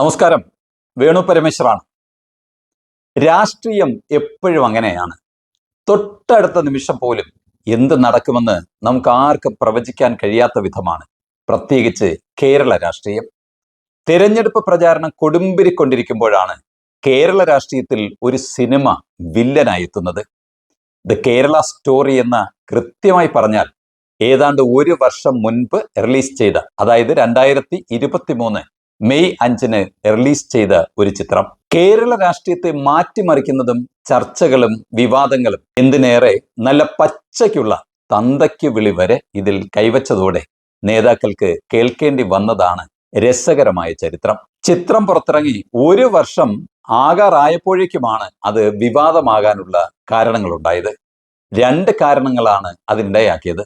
നമസ്കാരം. വേണു പരമേശ്വറാണ്. രാഷ്ട്രീയം എപ്പോഴും അങ്ങനെയാണ്. തൊട്ടടുത്ത നിമിഷം പോലും എന്ത് നടക്കുമെന്ന് നമുക്ക് ആർക്കും പ്രവചിക്കാൻ കഴിയാത്ത വിധമാണ്. പ്രത്യേകിച്ച് കേരള രാഷ്ട്രീയം. തെരഞ്ഞെടുപ്പ് പ്രചാരണം കൊടുമ്പിരിക്കൊണ്ടിരിക്കുമ്പോഴാണ് കേരള രാഷ്ട്രീയത്തിൽ ഒരു സിനിമ വില്ലനായി എത്തുന്നത്. ദ കേരള സ്റ്റോറി എന്ന കൃത്യമായി പറഞ്ഞാൽ ഏതാണ്ട് ഒരു വർഷം മുൻപ് റിലീസ് ചെയ്ത അതായത് രണ്ടായിരത്തി ഇരുപത്തി മൂന്ന് മെയ് അഞ്ചിന് റിലീസ് ചെയ്ത ഒരു ചിത്രം. കേരള രാഷ്ട്രീയത്തെ മാറ്റിമറിക്കുന്നതും ചർച്ചകളും വിവാദങ്ങളും എന്തിനേറെ നല്ല പച്ചയ്ക്കുള്ള തന്തയ്ക്ക് വിളി വരെ ഇതിൽ കൈവച്ചതോടെ നേതാക്കൾക്ക് കേൾക്കേണ്ടി വന്നതാണ് രസകരമായ ചരിത്രം. ചിത്രം പുറത്തിറങ്ങി ഒരു വർഷം ആകാറായപ്പോഴേക്കുമാണ് അത് വിവാദമാകാനുള്ള കാരണങ്ങളുണ്ടായത്. രണ്ട് കാരണങ്ങളാണ് അതിനിടയാക്കിയത്.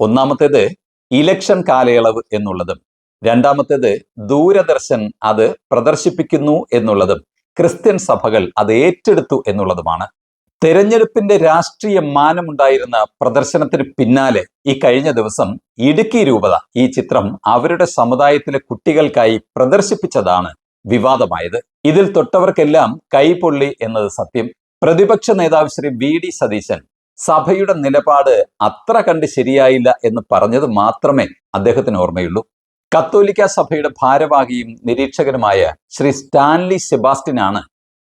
ഒന്നാമത്തേത് ഇലക്ഷൻ കാലയളവ് എന്നുള്ളതും രണ്ടാമത്തേത് ദൂരദർശൻ അത് പ്രദർശിപ്പിക്കുന്നു എന്നുള്ളതും ക്രിസ്ത്യൻ സഭകൾ അത് ഏറ്റെടുത്തു എന്നുള്ളതുമാണ്. തെരഞ്ഞെടുപ്പിന്റെ രാഷ്ട്രീയ മാനമുണ്ടായിരുന്ന പ്രദർശനത്തിന് പിന്നാലെ ഈ കഴിഞ്ഞ ദിവസം ഇടുക്കി രൂപത ഈ ചിത്രം അവരുടെ സമുദായത്തിലെ കുട്ടികൾക്കായി പ്രദർശിപ്പിച്ചതാണ് വിവാദമായത്. ഇതിൽ തൊട്ടവർക്കെല്ലാം കൈപൊള്ളി എന്നത് സത്യം. പ്രതിപക്ഷ നേതാവ് ശ്രീ വി ഡി സതീശൻ സഭയുടെ നിലപാട് അത്ര കണ്ട് ശരിയായില്ല എന്ന് പറഞ്ഞത് മാത്രമേ അദ്ദേഹത്തിന് ഓർമ്മയുള്ളൂ. കത്തോലിക്ക സഭയുടെ ഭാരവാഹിയും നിരീക്ഷകനുമായ ശ്രീ സ്റ്റാൻലി സെബാസ്റ്റിനാണ്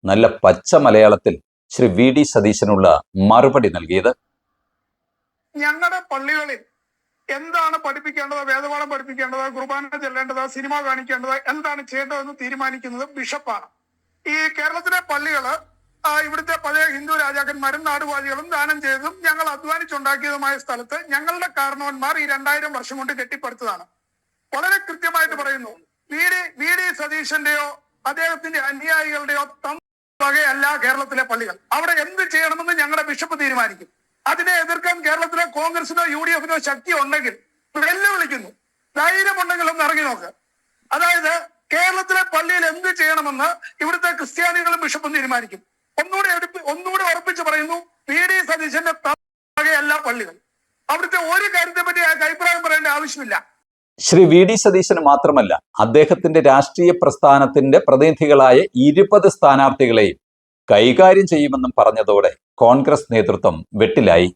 നല്ല പച്ച മലയാളത്തിൽ ശ്രീ വി ഡി സതീശനുള്ള മറുപടി നൽകിയത്. ഞങ്ങളുടെ പള്ളികളിൽ എന്താണ് പഠിപ്പിക്കേണ്ടത്? വേദപാഠം പഠിപ്പിക്കേണ്ടത്? കുർബാന ചെല്ലേണ്ടത്? സിനിമ കാണിക്കേണ്ടത്? എന്താണ് ചെയ്യേണ്ടതെന്ന് തീരുമാനിക്കുന്നത് ബിഷപ്പാണ്. ഈ കേരളത്തിലെ പള്ളികൾ ഇവിടുത്തെ പഴയ ഹിന്ദു രാജാക്കന്മാരും നാടുവാഴികളും ദാനം ചെയ്തതും ഞങ്ങൾ അധ്വാനിച്ചുണ്ടാക്കിയതുമായ സ്ഥലത്ത് ഞങ്ങളുടെ കാരണവന്മാർ ഈ രണ്ടായിരം വർഷം കൊണ്ട് കെട്ടിപ്പടുത്തതാണ്. വളരെ കൃത്യമായിട്ട് പറയുന്നു. വി ഡി വി ഡി സതീശന്റെയോ അദ്ദേഹത്തിന്റെ അനുയായികളുടെയോ തകയല്ല കേരളത്തിലെ പള്ളികൾ. അവിടെ എന്ത് ചെയ്യണമെന്ന് ഞങ്ങളുടെ ബിഷപ്പ് തീരുമാനിക്കും. അതിനെ എതിർക്കാൻ കേരളത്തിലെ കോൺഗ്രസിനോ യു ഡി എഫിനോ ശക്തി ഉണ്ടെങ്കിൽ വെല്ലുവിളിക്കുന്നു. ധൈര്യമുണ്ടെങ്കിൽ ഒന്ന് ഇറങ്ങി നോക്ക്. അതായത് കേരളത്തിലെ പള്ളിയിൽ എന്ത് ചെയ്യണമെന്ന് ഇവിടുത്തെ ക്രിസ്ത്യാനികളും ബിഷപ്പും തീരുമാനിക്കും. ഒന്നുകൂടെ ഒന്നുകൂടെ ഉറപ്പിച്ച് പറയുന്നു പി ഡി സതീശന്റെ തകയല്ല പള്ളികൾ. അവിടുത്തെ ഒരു കാര്യത്തെ പറ്റി അഭിപ്രായം പറയേണ്ട ആവശ്യമില്ല. ശ്രീ വി ഡി സതീശന് മാത്രമല്ല അദ്ദേഹത്തിന്റെ രാഷ്ട്രീയ പ്രസ്ഥാനത്തിന്റെ പ്രതിനിധികളായ ഇരുപത് സ്ഥാനാർത്ഥികളെയും കൈകാര്യം ചെയ്യുമെന്നും പറഞ്ഞതോടെ കോൺഗ്രസ് നേതൃത്വം വെട്ടിലായി.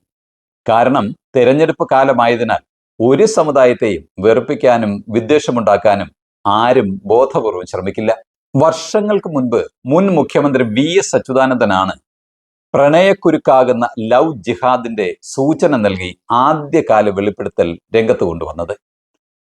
കാരണം തെരഞ്ഞെടുപ്പ് കാലമായതിനാൽ ഒരു സമുദായത്തെയും വെറുപ്പിക്കാനും വിദ്വേഷമുണ്ടാക്കാനും ആരും ബോധപൂർവം ശ്രമിക്കില്ല. വർഷങ്ങൾക്ക് മുൻപ് മുൻ മുഖ്യമന്ത്രി വി എസ് അച്യുതാനന്ദനാണ് പ്രണയക്കുരുക്കാകുന്ന ലവ് ജിഹാദിന്റെ സൂചന നൽകി ആദ്യകാല വെളിപ്പെടുത്തൽ രംഗത്ത് കൊണ്ടുവന്നത്.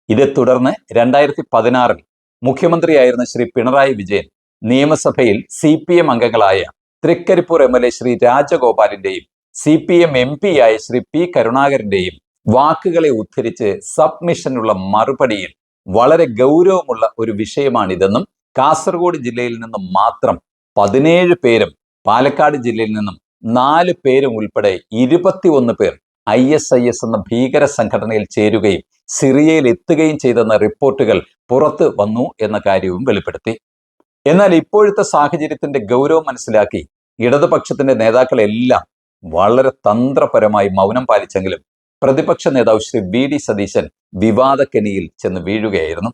ഇതേ തുടർന്ന് രണ്ടായിരത്തി പതിനാറിൽ മുഖ്യമന്ത്രിയായിരുന്ന ശ്രീ പിണറായി വിജയൻ നിയമസഭയിൽ സി പി എം അംഗങ്ങളായ Thrikaripur M L A Shri രാജഗോപാലിന്റെയും C P M M P ആയ ശ്രീ പി കരുണാകരന്റെയും വാക്കുകളെ ഉദ്ധരിച്ച് സബ്മിഷനുള്ള മറുപടിയിൽ വളരെ ഗൗരവമുള്ള ഒരു വിഷയമാണിതെന്നും കാസർഗോഡ് ജില്ലയിൽ നിന്നും മാത്രം പതിനേഴ് പേരും പാലക്കാട് ജില്ലയിൽ നിന്നും നാല് പേരും ഉൾപ്പെടെ ഇരുപത്തിയൊന്ന് പേർ ഐ എസ് ഐ എസ് എന്ന ഭീകര സംഘടനയിൽ ചേരുകയും സിറിയയിൽ എത്തുകയും ചെയ്തെന്ന റിപ്പോർട്ടുകൾ പുറത്തു വന്നു എന്ന കാര്യവും വെളിപ്പെടുത്തി. എന്നാൽ ഇപ്പോഴത്തെ സാഹചര്യത്തിന്റെ ഗൗരവം മനസ്സിലാക്കി ഇടതുപക്ഷത്തിന്റെ നേതാക്കളെല്ലാം വളരെ തന്ത്രപരമായി മൗനം പാലിച്ചെങ്കിലും പ്രതിപക്ഷ നേതാവ് ശ്രീ വി ഡി സതീശൻ വിവാദക്കെണിയിൽ ചെന്ന് വീഴുകയായിരുന്നു.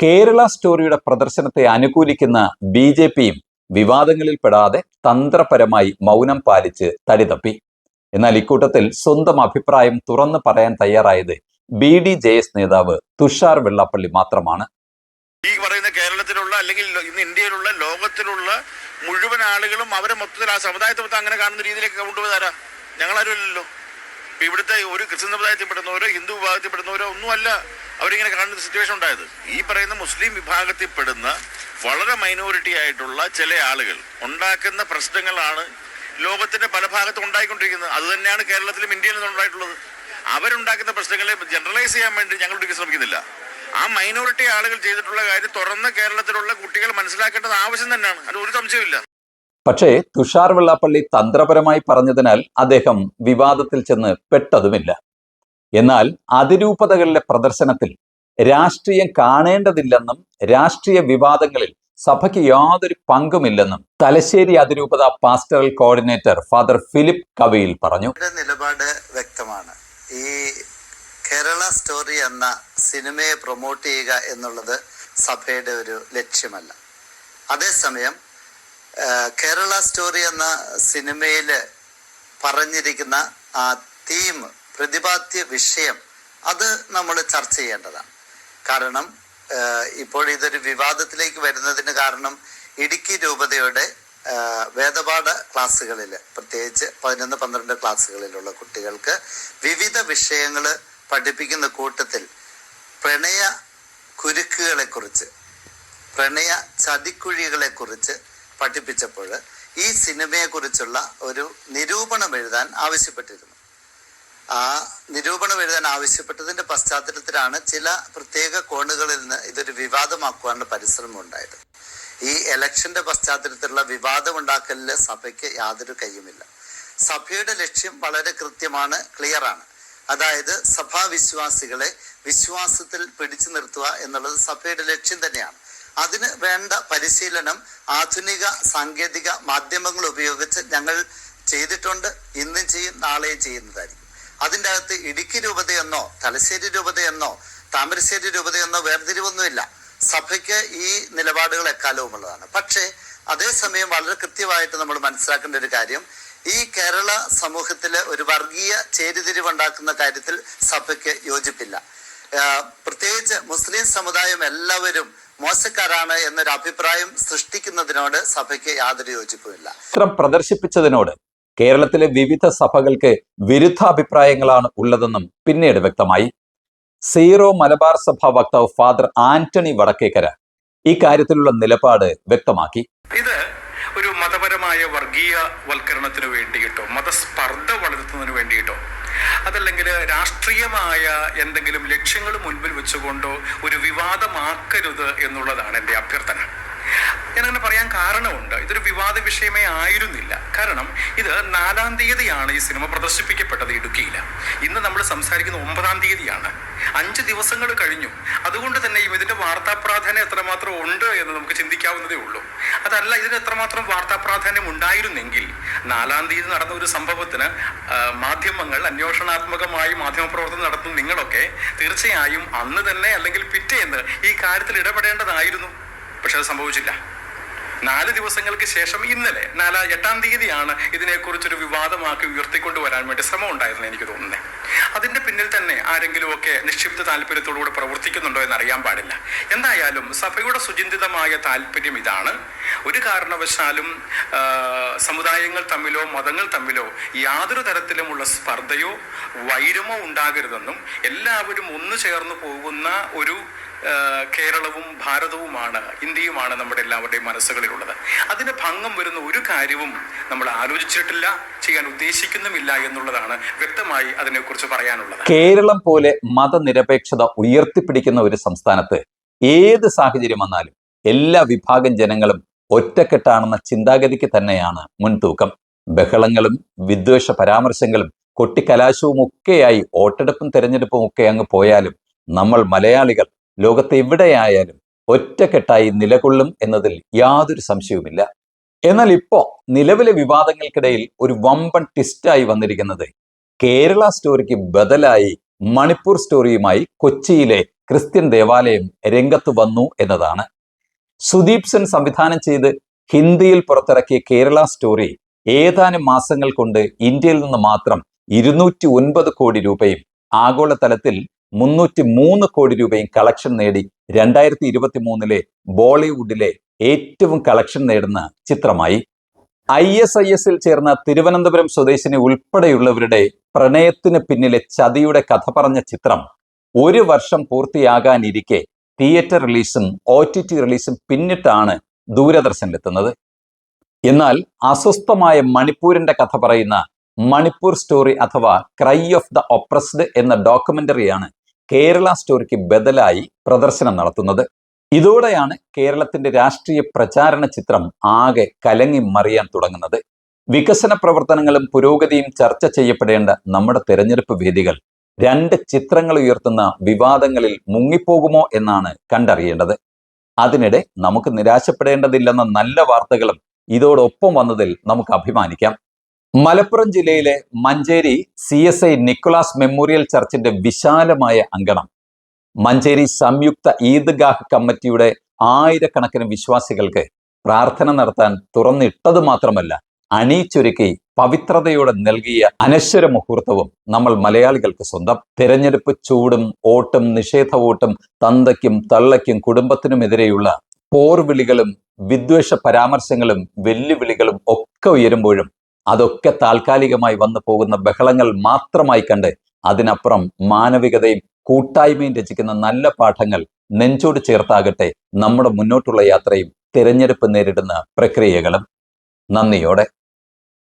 കേരള സ്റ്റോറിയുടെ പ്രദർശനത്തെ അനുകൂലിക്കുന്ന ബി ജെ പിയും വിവാദങ്ങളിൽ പെടാതെ തന്ത്രപരമായി മൗനം പാലിച്ച് തടിതപ്പി എന്നാൽ ഇക്കൂട്ടത്തിൽ സ്വന്തം അഭിപ്രായം തുറന്നു പറയാൻ തയ്യാറായത് ബി ഡി ജെ എസ് നേതാവ് തുഷാർ വെള്ളാപ്പള്ളി മാത്രമാണ്. ഈ പറയുന്ന കേരളത്തിലുള്ള അല്ലെങ്കിൽ ഇന്ന് ഇന്ത്യയിലുള്ള ലോകത്തിലുള്ള മുഴുവൻ ആളുകളും അവരെ മൊത്തത്തിൽ ആ സമുദായത്തെ മൊത്തം അങ്ങനെ കാണുന്ന രീതിയിലേക്ക് കൊണ്ടുപോയതാരാ ഞങ്ങളാരുമല്ലല്ലോ ഇപ്പൊ ഇവിടുത്തെ ഒരു ക്രിസ്ത്യൻ സമുദായത്തിൽ പെടുന്നവരോ ഹിന്ദു വിഭാഗത്തിൽ പെടുന്നവരോ ഒന്നുമല്ല അവരിങ്ങനെ കാണുന്ന സിറ്റുവേഷൻ ഉണ്ടായത്. ഈ പറയുന്ന മുസ്ലിം വിഭാഗത്തിൽ പെടുന്ന വളരെ മൈനോറിറ്റി ആയിട്ടുള്ള ചില ആളുകൾ ഉണ്ടാക്കുന്ന പ്രശ്നങ്ങളാണ് ലോകത്തിന്റെ പല ഭാഗത്തും ഉണ്ടായിക്കൊണ്ടിരിക്കുന്നത്. അത് തന്നെയാണ് കേരളത്തിലും ഇന്ത്യയിലും ഉണ്ടായിട്ടുള്ളത്. അവരുണ്ടാക്കുന്ന പ്രശ്നങ്ങളെ ജനറലൈസ് ചെയ്യാൻ വേണ്ടി ഞങ്ങൾ ഒരിക്കലും ശ്രമിക്കുന്നില്ല. ആ മൈനോറിറ്റി ആളുകൾ ചെയ്തിട്ടുള്ള കാര്യം തുറന്ന കേരളത്തിലുള്ള കുട്ടികൾ മനസ്സിലാക്കേണ്ടത് ആവശ്യം തന്നെയാണ്. അത് ഒരു സംശയമില്ല പക്ഷേ തുഷാർ വെള്ളാപ്പള്ളി തന്ത്രപരമായി പറഞ്ഞതിനാൽ അദ്ദേഹം വിവാദത്തിൽ ചെന്ന് പെട്ടതുമില്ല. എന്നാൽ അതിരൂപതകളിലെ പ്രദർശനത്തിൽ രാഷ്ട്രീയം കാണേണ്ടതില്ലെന്നും രാഷ്ട്രീയ വിവാദങ്ങളിൽ സഭയ്ക്ക് യാതൊരു പങ്കുമില്ലെന്നും തലശ്ശേരി അതിരൂപത pastoral coordinator father Philip Kaviyil പറഞ്ഞു. നിലപാട് വ്യക്തമാണ്. ഈ കേരള സ്റ്റോറി എന്ന സിനിമയെ പ്രൊമോട്ട് ചെയ്യുക എന്നുള്ളത് സഭയുടെ ഒരു ലക്ഷ്യമല്ല. അതേസമയം കേരള സ്റ്റോറി എന്ന സിനിമയിൽ പറഞ്ഞിരിക്കുന്ന ആ തീം പ്രതിപാദ്യ വിഷയം അത് നമ്മൾ ചർച്ച ചെയ്യേണ്ടതാണ്. കാരണം ഇപ്പോൾ ഇതൊരു വിവാദത്തിലേക്ക് വരുന്നതിന് കാരണം ഇടുക്കി രൂപതയുടെ വേദപാഠ ക്ലാസ്സുകളിൽ പ്രത്യേകിച്ച് പതിനൊന്ന് പന്ത്രണ്ട് ക്ലാസ്സുകളിലുള്ള കുട്ടികൾക്ക് വിവിധ വിഷയങ്ങൾ പഠിപ്പിക്കുന്ന കൂട്ടത്തിൽ പ്രണയ കുരുക്കുകളെക്കുറിച്ച് പ്രണയ ചതിക്കുഴികളെക്കുറിച്ച് പഠിപ്പിച്ചപ്പോൾ ഈ സിനിമയെക്കുറിച്ചുള്ള ഒരു നിരൂപണം എഴുതാൻ ആവശ്യപ്പെട്ടിരുന്നു. ആ നിരൂപണം എഴുതാൻ ആവശ്യപ്പെട്ടതിന്റെ പശ്ചാത്തലത്തിലാണ് ചില പ്രത്യേക കോണുകളിൽ നിന്ന് ഇതൊരു വിവാദമാക്കുവാനുള്ള പരിശ്രമം ഉണ്ടായത്. ഈ ഇലക്ഷന്റെ പശ്ചാത്തലത്തിലുള്ള വിവാദം ഉണ്ടാക്കലിൽ സഭയ്ക്ക് യാതൊരു കയ്യുമില്ല സഭയുടെ ലക്ഷ്യം വളരെ കൃത്യമാണ് ക്ലിയറാണ് അതായത് സഭാവിശ്വാസികളെ വിശ്വാസത്തിൽ പിടിച്ചു നിർത്തുക എന്നുള്ളത് സഭയുടെ ലക്ഷ്യം തന്നെയാണ്. അതിന് വേണ്ട പരിശീലനം ആധുനിക സാങ്കേതിക മാധ്യമങ്ങൾ ഉപയോഗിച്ച് ഞങ്ങൾ ചെയ്തിട്ടുണ്ട്. ഇന്നും ചെയ്യും നാളെയും ചെയ്യുന്നതായിരിക്കും. അതിന്റെ അകത്ത് ഇടുക്കി രൂപതയെന്നോ തലശ്ശേരി രൂപതയെന്നോ താമരശ്ശേരി രൂപതയെന്നോ വേർതിരിവൊന്നുമില്ല. സഭയ്ക്ക് ഈ നിലപാടുകൾ എക്കാലവുമുള്ളതാണ്. പക്ഷേ അതേസമയം വളരെ കൃത്യമായിട്ട് നമ്മൾ മനസ്സിലാക്കേണ്ട ഒരു കാര്യം ഈ കേരള സമൂഹത്തിലെ ഒരു വർഗീയ ചേരിതിരിവുണ്ടാക്കുന്ന കാര്യത്തിൽ സഭയ്ക്ക് യോജിപ്പില്ല. പ്രത്യേകിച്ച് മുസ്ലിം സമുദായം എല്ലാവരും മോശക്കാരാണ് എന്നൊരു അഭിപ്രായം സൃഷ്ടിക്കുന്നതിനോട് സഭയ്ക്ക് യാതൊരു യോജിപ്പുമില്ല. ചിത്രം പ്രദർശിപ്പിച്ചതിനോട് കേരളത്തിലെ വിവിധ സഭകൾക്ക് വിരുദ്ധ അഭിപ്രായങ്ങളാണ് ഉള്ളതെന്നും പിന്നീട് വ്യക്തമായി. സീറോ മലബാർ സഭ വക്താവ് ഫാദർ ആന്റണി വടക്കേക്കര ഈ കാര്യത്തിലുള്ള നിലപാട് വ്യക്തമാക്കി. ഇത് ഒരു മതപരമായ വർഗീയ വൽക്കരണത്തിന് വേണ്ടിയിട്ടോ മതസ്പർദ്ധ വളർത്തുന്നതിന് വേണ്ടിയിട്ടോ അതല്ലെങ്കിൽ രാഷ്ട്രീയമായ എന്തെങ്കിലും ലക്ഷ്യങ്ങൾ മുൻപിൽ വെച്ചുകൊണ്ടോ ഒരു വിവാദമാക്കരുത് എന്നുള്ളതാണ് എന്റെ അഭ്യർത്ഥന. ഞാനങ്ങനെ പറയാൻ കാരണമുണ്ട്. ഇതൊരു വിവാദ വിഷയമേ ആയിരുന്നില്ല. കാരണം ഇത് നാലാം തീയതിയാണ് ഈ സിനിമ പ്രദർശിപ്പിക്കപ്പെട്ടത് ഇടുക്കിയിൽ ഇന്ന് നമ്മൾ സംസാരിക്കുന്ന ഒമ്പതാം തീയതിയാണ്. അഞ്ച് ദിവസങ്ങൾ കഴിഞ്ഞു. അതുകൊണ്ട് തന്നെ ഇതിന്റെ വാർത്താ പ്രാധാന്യം എത്രമാത്രം ഉണ്ട് എന്ന് നമുക്ക് ചിന്തിക്കാവുന്നതേ ഉള്ളൂ. അതല്ല ഇതിന് എത്രമാത്രം വാർത്താ പ്രാധാന്യം ഉണ്ടായിരുന്നെങ്കിൽ നാലാം തീയതി നടന്ന ഒരു സംഭവത്തിന് മാധ്യമങ്ങൾ അന്വേഷണാത്മകമായി മാധ്യമപ്രവർത്തനം നടത്തുന്ന നിങ്ങളൊക്കെ തീർച്ചയായും അന്ന് തന്നെ അല്ലെങ്കിൽ പിറ്റേന്ന് ഈ കാര്യത്തിൽ ഇടപെടേണ്ടതായിരുന്നു. പക്ഷെ അത് സംഭവിച്ചില്ല. നാല് ദിവസങ്ങൾക്ക് ശേഷം ഇന്നലെ നാലാ എട്ടാം തീയതിയാണ് ഇതിനെക്കുറിച്ചൊരു വിവാദമാക്കി ഉയർത്തിക്കൊണ്ടുവരാൻ വേണ്ടി ശ്രമം ഉണ്ടായിരുന്നു എനിക്ക് തോന്നുന്നത് അതിന്റെ പിന്നിൽ തന്നെ ആരെങ്കിലുമൊക്കെ നിക്ഷിപ്ത താല്പര്യത്തോടുകൂടെ പ്രവർത്തിക്കുന്നുണ്ടോ എന്ന് അറിയാൻ പാടില്ല. എന്തായാലും സഭയുടെ സുചിന്തിതമായ താല്പര്യം ഇതാണ്. ഒരു കാരണവശാലും സമുദായങ്ങൾ തമ്മിലോ മതങ്ങൾ തമ്മിലോ യാതൊരു തരത്തിലുമുള്ള സ്പർദ്ധയോ വൈരമോ ഉണ്ടാകരുതെന്നും എല്ലാവരും ഒന്നു ചേർന്ന് പോകുന്ന ഒരു കേരളവും ഭാരതവുമാണ് ഇന്ത്യയുമാണ് നമ്മുടെ എല്ലാവരുടെയും മനസ്സുകളിലുള്ളത്. അതിന് ഭംഗം വരുന്ന ഒരു കാര്യവും നമ്മൾ ആലോചിച്ചിട്ടില്ല ചെയ്യാൻ ഉദ്ദേശിക്കുന്നുമില്ല എന്നുള്ളതാണ് വ്യക്തമായി അതിനെക്കുറിച്ച് പറയാനുള്ളത്. കേരളം പോലെ മതനിരപേക്ഷത ഉയർത്തിപ്പിടിക്കുന്ന ഒരു സംസ്ഥാനത്ത് ഏത് സാഹചര്യം വന്നാലും എല്ലാ വിഭാഗം ജനങ്ങളും ഒറ്റക്കെട്ടാണെന്ന ചിന്താഗതിക്ക് തന്നെയാണ് മുൻതൂക്കം. ബഹളങ്ങളും വിദ്വേഷ പരാമർശങ്ങളും കൊട്ടിക്കലാശവും ഒക്കെയായി വോട്ടെടുപ്പും തെരഞ്ഞെടുപ്പും ഒക്കെ അങ്ങ് പോയാലും നമ്മൾ മലയാളികൾ ലോകത്ത് എവിടെയായാലും ഒറ്റക്കെട്ടായി നിലകൊള്ളും എന്നതിൽ യാതൊരു സംശയവുമില്ല. എന്നാൽ ഇപ്പോ നിലവിലെ വിവാദങ്ങൾക്കിടയിൽ ഒരു വമ്പൻ ട്വിസ്റ്റായി വന്നിരിക്കുന്നത് കേരള സ്റ്റോറിക്ക് ബദലായി മണിപ്പൂർ സ്റ്റോറിയുമായി കൊച്ചിയിലെ ക്രിസ്ത്യൻ ദേവാലയം രംഗത്ത് വന്നു എന്നതാണ്. സുദീപ് സെൻ സംവിധാനം ചെയ്ത് ഹിന്ദിയിൽ പുറത്തിറക്കിയ കേരള സ്റ്റോറി ഏതാനും മാസങ്ങൾ കൊണ്ട് ഇന്ത്യയിൽ നിന്ന് മാത്രം ഇരുന്നൂറ്റി ഒൻപത് കോടി രൂപയും ആഗോളതലത്തിൽ മുന്നൂറ്റി മൂന്ന് കോടി രൂപയും കളക്ഷൻ നേടി രണ്ടായിരത്തി ഇരുപത്തി മൂന്നിലെ ബോളിവുഡിലെ ഏറ്റവും കളക്ഷൻ നേടുന്ന ചിത്രമായി. ഐ എസ് ഐ എസിൽ ചേർന്ന തിരുവനന്തപുരം സ്വദേശിനി ഉൾപ്പെടെയുള്ളവരുടെ പ്രണയത്തിന് പിന്നിലെ ചതിയുടെ കഥ പറഞ്ഞ ചിത്രം ഒരു വർഷം പൂർത്തിയാകാനിരിക്കെ തിയേറ്റർ റിലീസും ഒ ടി ടി റിലീസും പിന്നിട്ടാണ് ദൂരദർശനിലെത്തുന്നത്. എന്നാൽ അസ്വസ്ഥമായ മണിപ്പൂരിന്റെ കഥ പറയുന്ന മണിപ്പൂർ സ്റ്റോറി അഥവാ ക്രൈ ഓഫ് ദ ഒപ്രസ്ഡ് എന്ന ഡോക്യുമെന്ററിയാണ് കേരള സ്റ്റോറിക്ക് ബദലായി പ്രദർശനം നടത്തുന്നത്. ഇതോടെയാണ് കേരളത്തിന്റെ രാഷ്ട്രീയ പ്രചാരണ ചിത്രം ആകെ കലങ്ങി മറിയാൻ തുടങ്ങുന്നത്. വികസന പ്രവർത്തനങ്ങളും പുരോഗതിയും ചർച്ച ചെയ്യപ്പെടേണ്ട നമ്മുടെ തെരഞ്ഞെടുപ്പ് വേദികൾ രണ്ട് ചിത്രങ്ങൾ ഉയർത്തുന്ന വിവാദങ്ങളിൽ മുങ്ങിപ്പോകുമോ എന്നാണ് കണ്ടറിയേണ്ടത്. അതിനിടെ നമുക്ക് നിരാശപ്പെടേണ്ടതില്ലെന്ന നല്ല വാർത്തകളും ഇതോടൊപ്പം വന്നതിൽ നമുക്ക് അഭിമാനിക്കാം. മലപ്പുറം ജില്ലയിലെ Manjeri C S I Nicholas memorial ചർച്ചിന്റെ വിശാലമായ അങ്കണം. മഞ്ചേരി സംയുക്ത ഈദ്ഗാഹ് കമ്മിറ്റിയുടെ ആയിരക്കണക്കിന് വിശ്വാസികൾക്ക് പ്രാർത്ഥന നടത്താൻ തുറന്നിട്ടത് മാത്രമല്ല അണിയിച്ചൊരുക്കി പവിത്രതയോടെ നൽകിയ അനശ്വര മുഹൂർത്തവും നമ്മൾ മലയാളികൾക്ക് സ്വന്തം. തെരഞ്ഞെടുപ്പ് ചൂടും ഓട്ടും നിഷേധ വോട്ടും തന്തയ്ക്കും തള്ളയ്ക്കും കുടുംബത്തിനുമെതിരെയുള്ള പോർവിളികളും വിദ്വേഷ പരാമർശങ്ങളും വെല്ലുവിളികളും ഒക്കെ ഉയരുമ്പോഴും അതൊക്കെ താൽക്കാലികമായി വന്നു പോകുന്ന ബഹളങ്ങൾ മാത്രമായി കണ്ട് അതിനപ്പുറം മാനവികതയും കൂട്ടായ്മയും രചിക്കുന്ന നല്ല പാഠങ്ങൾ നെഞ്ചോട് ചേർത്താകട്ടെ നമ്മുടെ മുന്നോട്ടുള്ള യാത്രയും തിരഞ്ഞെടുപ്പ് നേരിടുന്ന പ്രക്രിയകളും. നന്ദിയോടെ.